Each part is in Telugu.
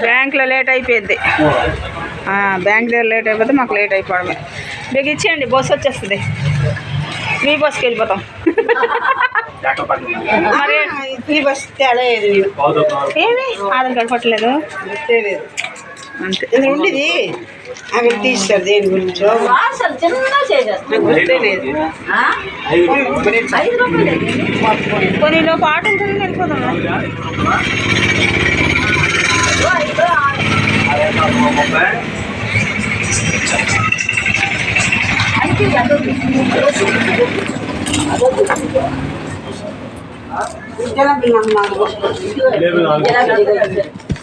బ్యాంక్లో లేట్ అయిపోయింది. ఆ, బ్యాంక్లో లేట్ అయిపోతే మాకు లేట్ అయిపోవడమే. మీకు ఇచ్చేయండి బస్సు వచ్చేస్తుంది. మీ బస్కి వెళ్ళిపోతాం. మరి ఈ బస్ తేడా ఏది? ఏమి? ఆధార్ కార్డు పట్టలేదు? తెలియదు అంతే. ఉండేది. ఆమె తీస్తారు దేని గురించో? కొన్ని లోపు ఆట ఉంటుంది వెళ్ళిపోతాం జనాభా నాకు నాలుగు.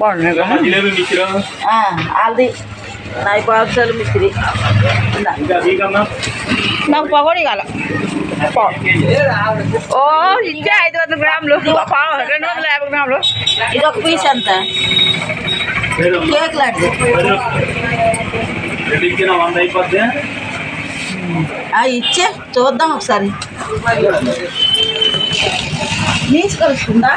బాగున్నాయి కదా? జిలేబీ మిక్చర్ అది నా పావుసాలు మిస్త్రి నాకు పకోడీ కాల ఓ ఇంకే ఐదు వందల గ్రాములు. పావు రెండు వందల యాభై గ్రాములు. ఇది ఒక పీస్ అంత. కేక్ లాంటిది. ఇచ్చే. చూద్దాం ఒకసారి. నీచు కలుస్తుందా.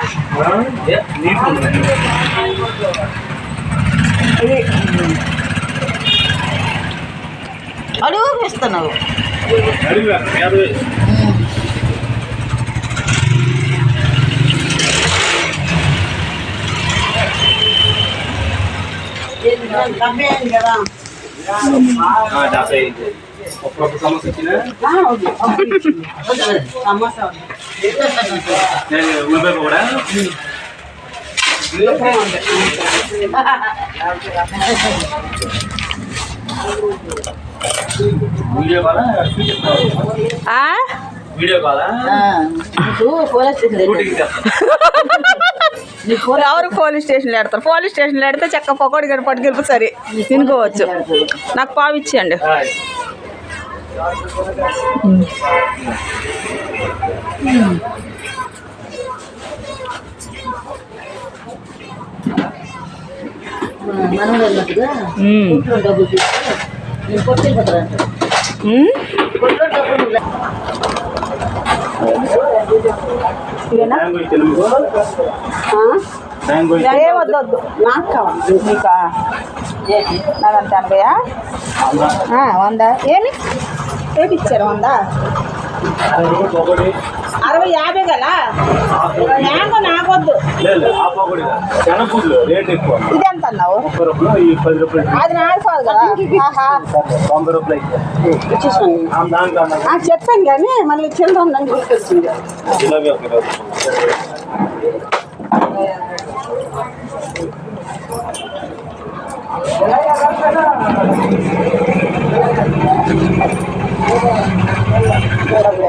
అడుగు అయింది కదా. ఆ, డెబ్బై ఐదు. ఒక్కొక్క సమస్య వచ్చినా సమోసా నేను ఉల్లిపాయ కూడా వీడియో కాలా ఆ? వీడియో కాలా ఆ, ఎవరు పోలీస్ స్టేషన్లో పెడతారు పోలీస్ స్టేషన్లో పెడితే చెక్క పకోడీ గడి పట్టుకెళ్ళి సరే. తినుకోవచ్చు. నాకు పావు ఇచ్చేయండి. డబ్బులు మ్యాంగో ఏ వద్దు వద్దు నాకు కావాలి. మీకా? నాదంత ఆ, వంద. ఏమి? ఏమి ఇచ్చారు? వంద? అరవై యాభై గల మ్యాంగో నాకొద్దు. ఇది ఎంత అన్నావు? అది నాకు కదా? చెప్పాను కానీ మళ్ళీ చిల్లర ఉందని Thank you. Gracias.